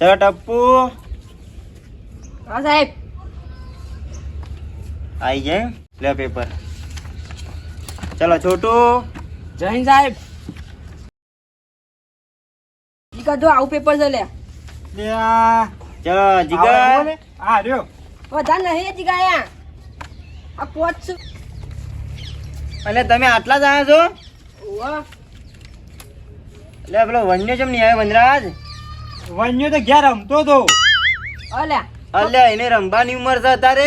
ચલો ટપ્પુ હા સાહેબ આઈ જાય લે પેપર ચલો છોટુ જય હિન્દ સાહેબ જીગા જો આવું પેપર છે લે ચલો જીગર હા રહ્યો બધા નહીં જીગા યા આ પોચ છે એટલે તમે આટલા જ આવ્યા છો ઓવા એટલે પેલો વન્ય જેમ નહીં આવ્યો વનરાજ વન્યો તો ઘેર રમતો તો. અલ્યા. અલ્યા એને રમવાની ઉંમર છે તારે?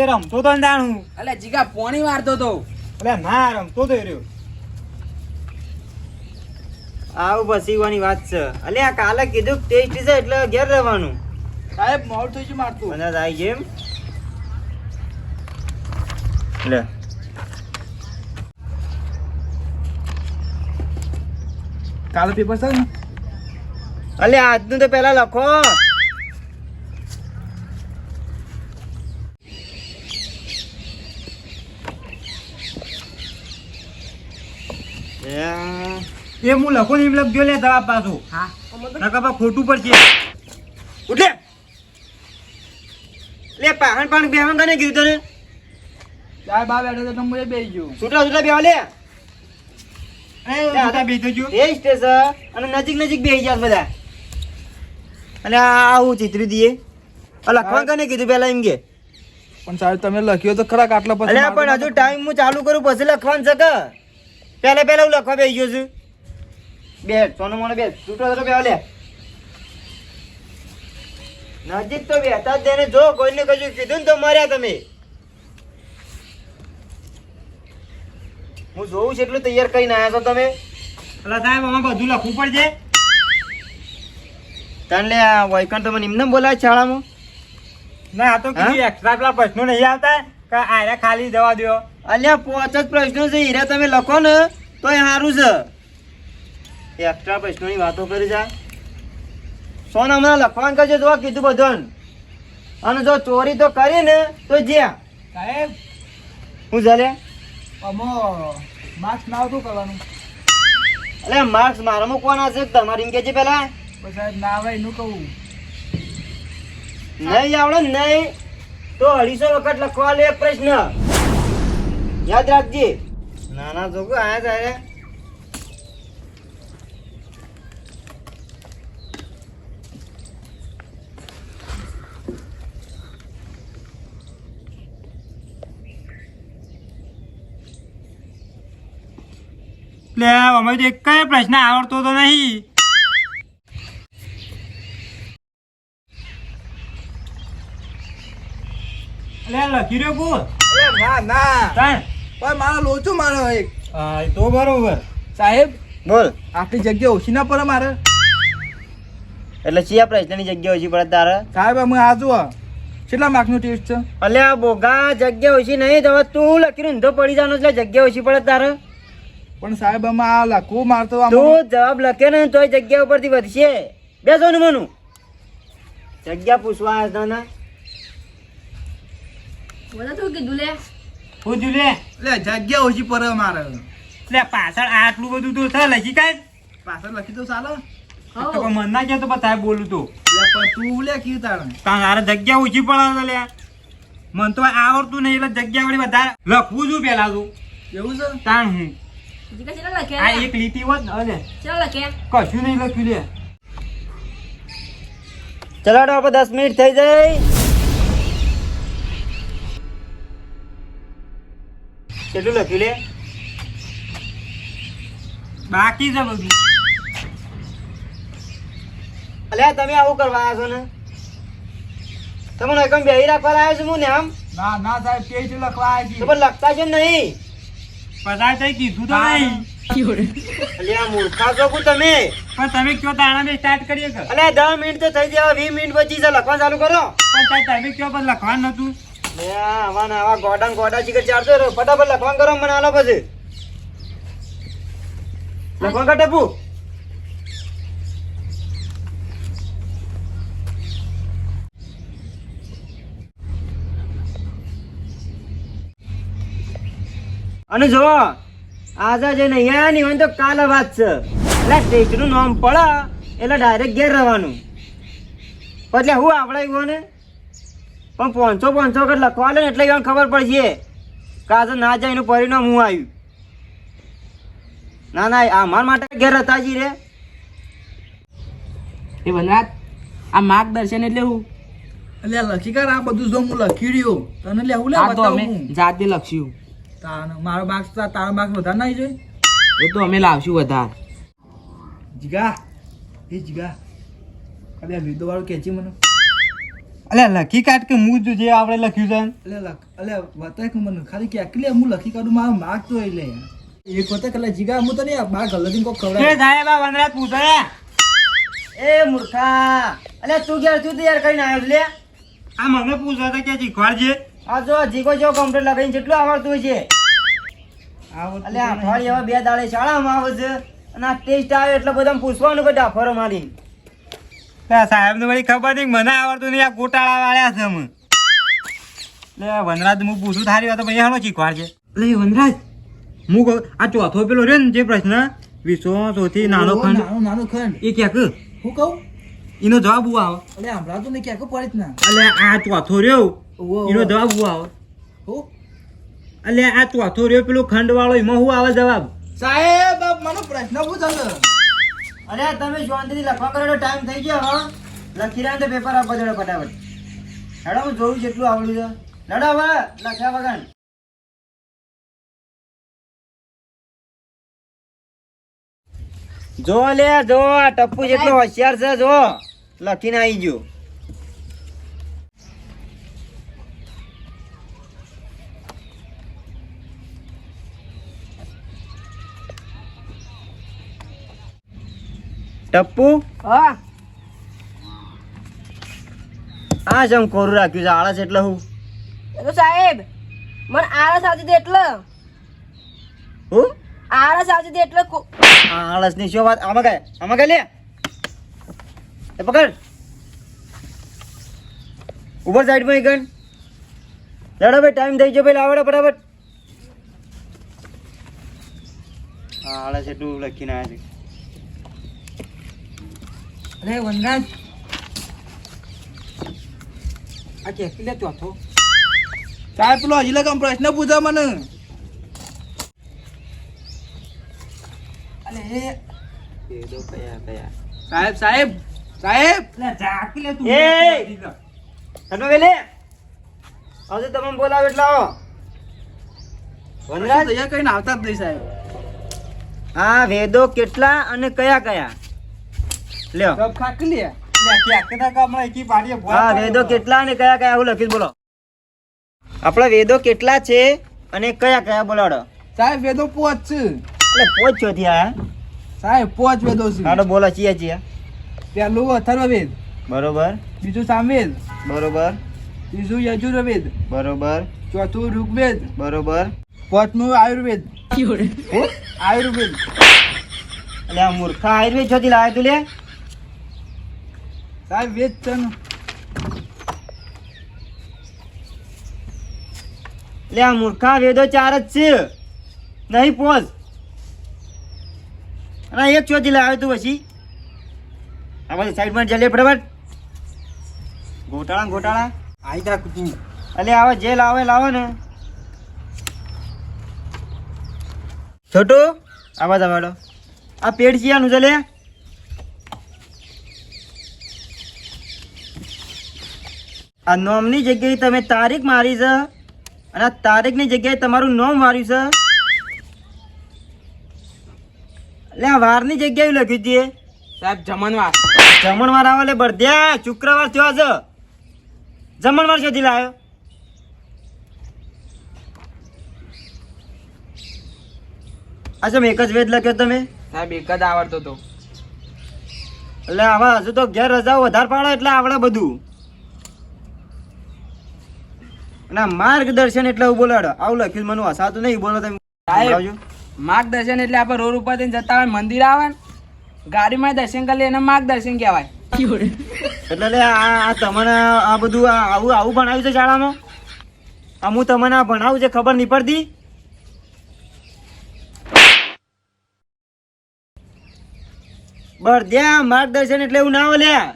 એ રમતો તો ને જાણું અલ્યા જીગા પોણી મારતો તો. એટલે ના રમતો તો રહ્યો. આવું બસીવાની વાત છે. અલ્યા કાલે કીધું ટેસ્ટ છે એટલે ઘેર રહેવાનું. સાહેબ મોડ થઈ ગયું મારતું. મને આવી જેમ લે. કાલે પેપર છે ને? અલ્યા આજનું તો પેલા લખો એ હું લખો ને એમ લખજો લે દવા પાછું હા નકા ખોટું પડશે ઉઠે લે પાહણ પાણ બેહણ કને કીધું તને ચાર બા બેઠો તો તમે બેસી ગયો છૂટા છૂટા બેવા લે એ મોટા બેસી જજો એ સ્ટેશન અને નજીક નજીક બેહી જાય બધા અને આ આવું ચિત્રી આ લખવા કને કીધું પેલા એમ કે? પણ સાહેબ તમે લખ્યો તો ખરા આટલા પછી અલ્યા પણ હજુ ટાઈમ હું ચાલુ કરું પછી લખવાનું છે કે? પહેલા પહેલા હું લખવા બેસી ગયો છું. બે સોનું મને બે છૂટો છૂટો બે લે. નજીક તો બેતા જ જો કોઈને કશું કીધું ને તો મર્યા તમે. હું જોઉં છું એટલું તૈયાર કરીને આવ્યા છો તમે. એટલે સાહેબ આમાં બધું લખવું પડશે? તાણ લે આ વૈકણ તો મને એમને બોલાય શાળામાં. ના આ તો કીધું એક્સ્ટ્રા પેલા પ્રશ્નો નહીં આવતા કે આરે ખાલી જવા દો અલ્યા પાંચ જ પ્રશ્નો છે હીરા તમે લખો ને તો એ સારું છે. એક્સ્ટ્રા પ્રશ્નોની વાતો કરી જા. સોન હમણાં લખવાનું કરજો તો કીધું બધું. અને જો ચોરી તો કરી ને તો જ્યાં. સાહેબ હું ચાલે અમો માર્ક્સ ના આવતું કરવાનું? એટલે માર્ક્સ મારામાં કોણ હશે તમારી એમ છે પેલા. પછી ના આવે એનું કહું. નહીં આવડે નહીં તો અઢીસો વખત લખવા લે પ્રશ્ન. યાદ રાખજે. નાના છોકરો આયા તારે એટલે અમે તો એક પ્રશ્ન આવડતો તો નહીં. લખી રહ્યો બોલ. ના ના. પણ મારો લોચો મારો એક. તો બરોબર. સાહેબ બોલ. આપણી જગ્યા ઓછી ના પડે મારે. એટલે ચિયા પ્રશ્નની જગ્યા ઓછી પડે તારે? સાહેબ અમે આ જુઓ. કેટલા માર્કનો ટેસ્ટ છે? અલ્યા બોગા જગ્યા ઓછી નહીં તો તું લખીને ઊંધો પડી જવાનો એટલે જગ્યા ઓછી પડે તારે. પણ સાહેબ અમે આ લખવું મારતો તું જવાબ લખે ને તોય જગ્યા ઉપરથી વધશે. બેસો ને મનું. જગ્યા પૂછવા ને? શું કીધું લે. હું લે. એટલે જગ્યા ઓછી પર મારે લે પાછળ આટલું બધું તો છે લખી કાઢ. પાછળ લખી તો ચાલો. તો મન ના ગયા તો બતાય બોલું તો. પણ તું લે કયું તારે. તારે જગ્યા ઓછી પડે લે. મન તો આવડતું નહીં એટલે જગ્યા વળી વધારે લખવું છું પેલા તું. એવું છે? તાણ હું? આ એક લીટી હોત ને અલે. કશું નહીં લખ્યું લે. ચલાડો આપણે દસ મિનિટ થઈ જાય. કેટલું લખ્યું લે? બાકી છે બધું. અલ્યા તમે આવું કરવા આવ્યા છો ને? તમને એકમ બેહી રાખવા આવ્યો છું હું ને આમ? ના ના સાહેબ ટેસ્ટ લખવા આવી છે પણ લખતા છે નહીં. પધાર થઈ કીધું તો નહીં. અલ્યા મૂર્ખા છો કુ તમે. પણ તમે કયો તાણા સ્ટાર્ટ કરીએ કે અલ્યા મિનિટ તો થઈ ગયા વીસ મિનિટ પછી છે લખવા ચાલુ કરો. પણ તમે કયો પણ લખવાનું નતું આવા ને આવા ગોડા ગોડા ચીકર ચારતો રહો ફટાફટ લખવાનું કરો મને આલો પછી. લખવા કાઢે ટપુ? અને જો આજે જે નહીં હોય તો કાલે વાત છે. એટલે ટેસ્ટનું નામ પડે, એટલે ડાયરેક્ટ ઘેર રહેવાનું એટલે હું આપણે એવું ને પણ પાંચસો પાંચસો વખત લખવા લે ને એટલે એને ખબર પડશે. કે આજે ના જાય એનું પરિણામ હું આવ્યું ના ના આ મારા માટે ઘેર હતા જી રે. એ વનરાજ આ માર્ગદર્શન એટલે હું? એટલે લખી કર આ બધું જો હું લખી રહ્યો. તને લેવું લે આ તો અમે બતાવું જાતે લખ્યું તાન મારો માર્ક્સ તારો માર્ક્સ વધારે નહીં જોઈએ એ તો અમે લાવશું વધારે. જીગા એ જીગા. અલ્યા વિદો વાળું કેચી મને. અલ્યા લખી કાઢ કે હું જ જે આપણે લખ્યું છે? અલ્યા લખ. અલ્યા બતાય કે મને ખાલી કે એકલી હું લખી કાઢું મારો માર્ક તો એટલે એક વખત કલા જીગા હું તો નહીં બાર ગલતી કોક કે એ જાય બા વનરાજ પૂછે એ મૂર્ખા. અલે તું ઘેર તું તૈયાર કરીને આવ્યો લે. આ મને પૂછે તો કે શીખવાડજે આ જો જીગો જો કમ્પ્યુટર લગાવીને જેટલું આવડતું હોય છે. આ અઠવાડિયે હવે બે દાડે શાળામાં આવે છે. અને આ ટેસ્ટ આવે એટલે બધા પૂછવાનું કે ડાફરો મારીને. સાહેબ ને વળી ખબર નહીં મને આવડતું નહીં આ ગોટાળા વાળ્યા છે અમે. એટલે વનરાજ હું પૂછું થારી વાત ભાઈ હાલો શીખવાડજે એ વનરાજ. હું કહું આ ચોથો પેલો રહ્યો ને જે પ્રશ્ન વિશ્વમાં સૌથી નાનો ખંડ. નાનો ખંડ. એ ક્યાંક? હું કહું? એનો જવાબ હું આવે. અલે હમણાં તો ક્યાંક પડે જ ના. અલે આ ચોથો રહ્યો. એનો જવાબ હું આવો. અલે આ ચોથો રહ્યો પેલો ખંડ વાળો એમાં હું આવે જવાબ? સાહેબ મને પ્રશ્ન પૂછો અરે તમે શાંતિથી લખવા કરો ટાઈમ થઈ ગયો લખી રહ્યા તો પેપર આપવા જોડે ફટાફટ. હેડો, હું જોયું જેટલું આવડ્યું છે. લડો હવે, લખ્યા વગર. જો લે જો ટપ્પુ જેટલો હોશિયાર છે, જો. લખીને આવી ગયો. ટપ્પુ. હા. આ જમ કોરું રાખ્યું છે આળસ એટલે હું? એ તો સાહેબ મને આળસ આવતી હતી એટલે. હું? આળસ આવતી હતી એટલે આળસની શું વાત? આમાં કાય આમાં કઈ લે. એ પકડ. ઉપર સાઈડમાં ગણ. લડો ભાઈ ટાઈમ થઈ ગયો ભાઈ લાવડો બરાબર આળસ એટલું લખીને આવ્યા છે. અરે વનરાજ. આ કે લે ચોથો. સાહેબ પેલો હજી લગમ પ્રશ્ન પૂછો મને. અલે એ વેદો કયા કયા? સાહેબ સાહેબ સાહેબ. એટલે ઝાંકી લે તું. એ! તમે વેલે. આજે તમે બોલાવો એટલે આવો. વનરાજ? તૈયાર કરીને આવતા જ નહીં સાહેબ. આ વેદો કેટલા અને કયા કયા? લ્યો. સબ ખાકી લે હા વેદો કેટલા અને કયા કયા હું લખીશ બોલો. આપણા વેદો કેટલા છે અને કયા કયા બોલાડો સાહેબ વેદો પોચ છે. એટલે પોચ છો થી સાહેબ પોચ વેદો છે. હાડો બોલો ચિયા ચિયા. પહેલું અથર્વવેદ બરોબર. બીજું સામવેદ બરોબર. ત્રીજું યજુર્વેદ. બરોબર. ચોથું ઋગ્વેદ. બરોબર. પાંચમું આયુર્વેદ. આયુર્વેદ. એટલે આ મૂર્ખા આયુર્વેદ છોથી લાવ્યો તું લે. સાહેબ વેદ છે ને. એટલે આ મૂર્ખા વેદો ચાર જ છે. નહીં પોચ અને એક ચોથી લાવ્યો તું પછી. આ બધી સાઈડમાં જલે ફટાફટ. ગોટાળા ગોટાળા. આવી તા તું એટલે આવે જે લાવે લાવો ને. છોટું આવા દવાડો આ પેડ ચિયાનું છે લે. આ નોમની જગ્યાએ તમે તારીખ મારી છે અને આ તારીખની જગ્યાએ તમારું નોમ માર્યું છે. એટલે આ વારની જગ્યાએ લખ્યું છે. સાહેબ જમણવાર. જમણવાર આવે એટલે બળદ્યા શુક્રવાર થયો છે જમણવાર શોધી લાવ્યો અચ્છા મેં એક જ વેદ લખ્યો તમે. સાહેબ એક જ આવડતો તો. એટલે આવા હજુ તો ઘેર રજાઓ વધારે પાડો એટલે આવડે બધું. આ માર્ગદર્શન એટલે બોલાડો. આવું લખ્યું મને હસાતું નહીં બોલો તમે. માર્ગદર્શન એટલે આપણે રોડ ઉપર થઈને જતા હોય મંદિર આવે ને ગાડીમાં દર્શન કરી એને માર્ગદર્શન કહેવાય. એટલે આ તમને આ બધું આવું આવું ભણાવ્યું છે શાળામાં? આ હું તમને આ ભણાવું છે ખબર નહીં પડતી? બળદ્યા માર્ગદર્શન એટલે એવું ના લ્યા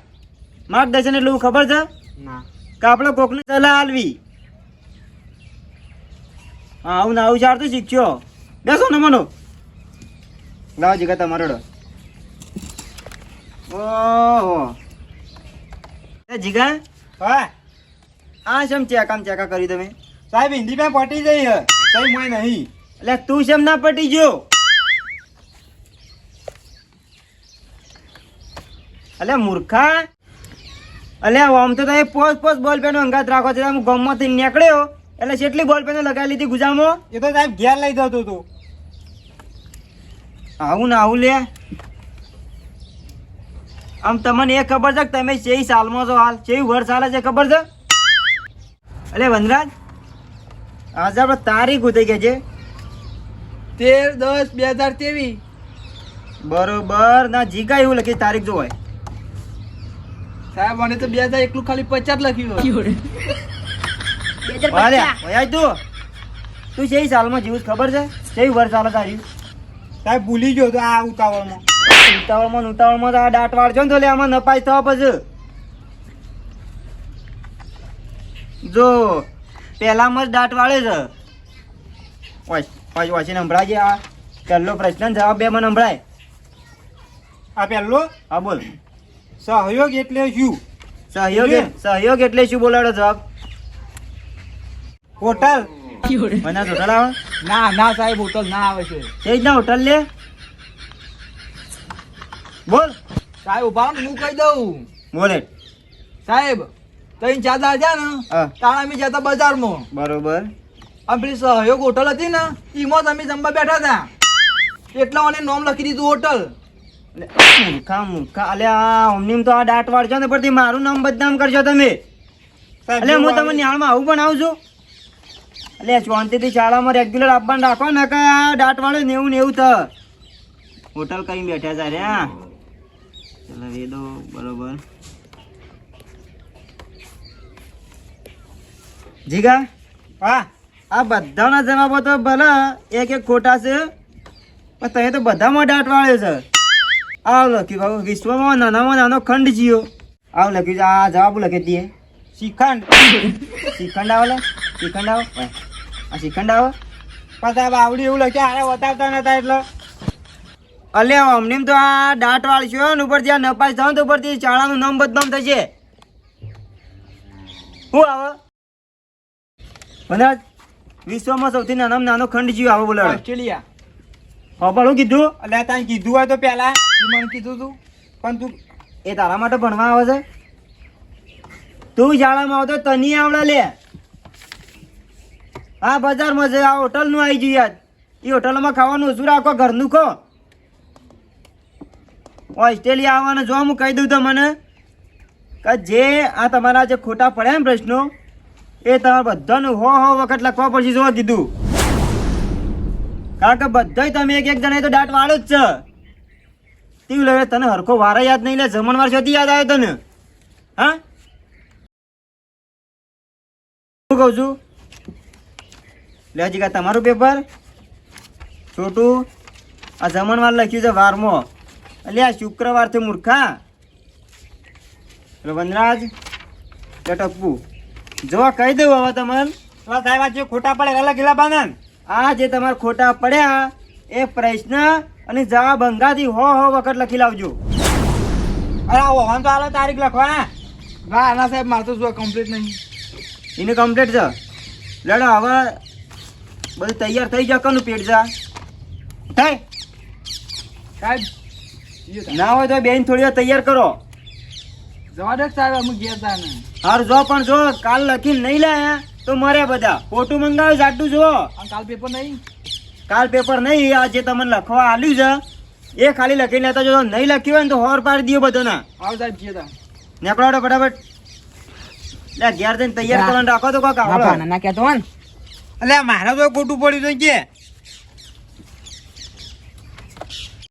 માર્ગદર્શન એટલે એવું ખબર છે? ના. કે આપણે કોકની સલાહ આલવી હા આવું ને આવું તો શીખ્યો બેસો ને મનો. લાવો જીગા તમારો ઓહો. એ જીગા હા. આ શેમ ચેકામ ચેકા કર્યું તમે? સાહેબ હિન્દી માં પટી જઈ હે. કઈ મોય નહીં. એટલે તું શેમ ના પટી ગયો? અલે મૂર્ખા. અલે આમ તો તમે પોસ પોસ બોલ પેન અંગાત રાખો છો તમે ગમમાંથી નીકળ્યો. એટલે કેટલી બોલ પેનો લગાવી લીધી ગુજામાં. એ તો સાહેબ ઘેર લઈ જતો હતો. આવું ને આવું લે. આમ તમને એ ખબર છે કે તમે ચેઈ સાલમાં છો હાલ? ચેવી વર્ષ ચાલે છે ખબર છે? અલે વનરાજ આજે આપણે તારીખ ઉતરી ગયા છે. તેર દસ બે હજાર તેવીસ બરોબર ના જીગા એવું લખી તારીખ જોવાય. સાહેબ મને તો બે હજાર એકલું ખાલી પચાસ લખ્યું તું. તું ચેઈ સાલમાં જીવું ખબર છે? ચેવી વર્ષ ચાલે તારી? સાહેબ ભૂલી ગયો તો આ ઉતાવળમાં. ઉતાવળમાં ને ઉતાવળમાં તો આ દાંત વાળજો ને તો લે આમાં નપાઈ થવા પછી. જો પહેલામાં જ દાંત વાળે છે. ઓય ઓય વાંચીને સંભળાજે આ? પહેલો પ્રશ્ન જવાબ બે મને સંભળાય. આ પહેલો? હા બોલ. સહયોગ એટલે શું? સહયોગ એ- સહયોગ એટલે શું બોલાડો જવાબ? હોટલ? મને હોટલ? આવે? ના ના સાહેબ હોટલ ના આવે છે. એ જ ના હોટલ લે. બોલ. સાહેબ ઊભા હું કહી દઉં. બોલે. સાહેબ તઈ ચાર હતા ને તાણા અમે જતા બજારમાં. બરોબર. આપણી પેલી સહયોગ હોટલ હતી ને એમાં તમે જમવા બેઠા હતા. એટલા મને નોમ લખી દીધું હોટલ. મૂર્ખા મૂર્ખા. અલ્યા ઓમનીમ તો આ દાંત વાળજો ને પરથી મારું નામ બદનામ કરજો તમે. એટલે હું તમને નિહાળમાં આવું પણ આવું છું. એટલે શાંતિથી શાળામાં રેગ્યુલર આપવાનું રાખો ને કે આ દાંત વાળે ને એવું ને એવું થ. હોટલ કઈ બેઠા છે રે ચલો, એ દો, બરોબર. જીગા, હા, આ બધાના જવાબો તો ભલે, એક એક ખોટા છે, પણ તમે તો બધામાં દાંત વાળે છે. આવ લખ્યું બાબુ, વિશ્વમાં નાનામાં નાનો ખંડ જીયો આવ લખ્યું આ જવાબ લખી દઈએ. શ્રીખંડ. શ્રીખંડ આવે શ્રીખંડ આવે. આ શ્રીખંડ આવે? પણ આવડી એવું લખ્યા હારે બતાવતા નતા એટલે. અલે અમને તો આ દાંત વાળશો ને ઉપર જ્યાં નપાસ થાવ તો ઉપરથી ચાળાનું નામ બદનામ થશે. શું આવે? બધા વિશ્વમાં સૌથી નાનામાં નાનો ખંડ જીવ આવો બોલાડો ઓસ્ટ્રેલિયા. હા પણ હું કીધું? એટલે તારે કીધું હોય તો પેલા. એ મને કીધું તું. પણ તું એ તારા માટે ભણવા આવે છે? તું શાળામાં આવતો તની આવડે લે. હા બજારમાં છે આ હોટલનું આવી ગયું યાદ એ હોટલમાં ખાવાનું ઓછું રાખો, ઘરનું ખો. ઓસ્ટ્રેલિયા આવવાનું જો હું કહી દઉં તો મને કે જે આ તમારા જે ખોટા પડ્યા ને પ્રશ્નો, એ તમારે બધાનું હો હો વખત લખવા પડશે જોવા કીધું. કારણ કે બધાય તમે એક એક જણા તો દાંત વાળો જ છે. તું લે તને હરખો વારા યાદ નહીં લે, જમણવાર છતી યાદ આવ્યો તને. હા? શું કહું છું લે હજી કાંઈ તમારું પેપર છોટું આ જમણવાર લખ્યું છે વારમાં. એટલે આ શુક્રવાર છે મૂર્ખા. એટલે વનરાજ. લે ટપ્પુ જો કહી દઉં હવે તમને. સાહેબ આ જે ખોટા પડે અલગ ગેલા બાંધન આ જે તમારા ખોટા પડ્યા એ પ્રશ્ન અને જવાબ અંગાથી હો હો વખત લખી લાવજો. અરે ઓહન તો હાલો તારીખ લખવા ના ના સાહેબ મારે તો જો કમ્પ્લીટ નહીં. એને કમ્પ્લીટ છે. લડો હવે બધું તૈયાર થઈ જાવ કનું પેટ જા? થાય સાહેબ ના હોય તો બેન થોડી વાર તૈયાર કરો. જવા દે સાહેબ અમુક ગયા તા હાર જો પણ જો કાલ લખીને નહીં લાયા તો મરે બધા. ફોટું મંગાવ્યું જાડું જો કાલ પેપર નહીં? કાલ પેપર નહીં આ જે તમને લખવા આલ્યું છે એ ખાલી લખી લેતા જો નહીં લખ્યું હોય ને તો હોર પાડી દો બધાના. આવ સાહેબ ગયા તા. નીકળો ફટાફટ. લે ઘેર જઈને તૈયાર કરવાનું રાખો તો કાકા ના કહેતો હોય એટલે મારે તો ખોટું પડ્યું તો કે?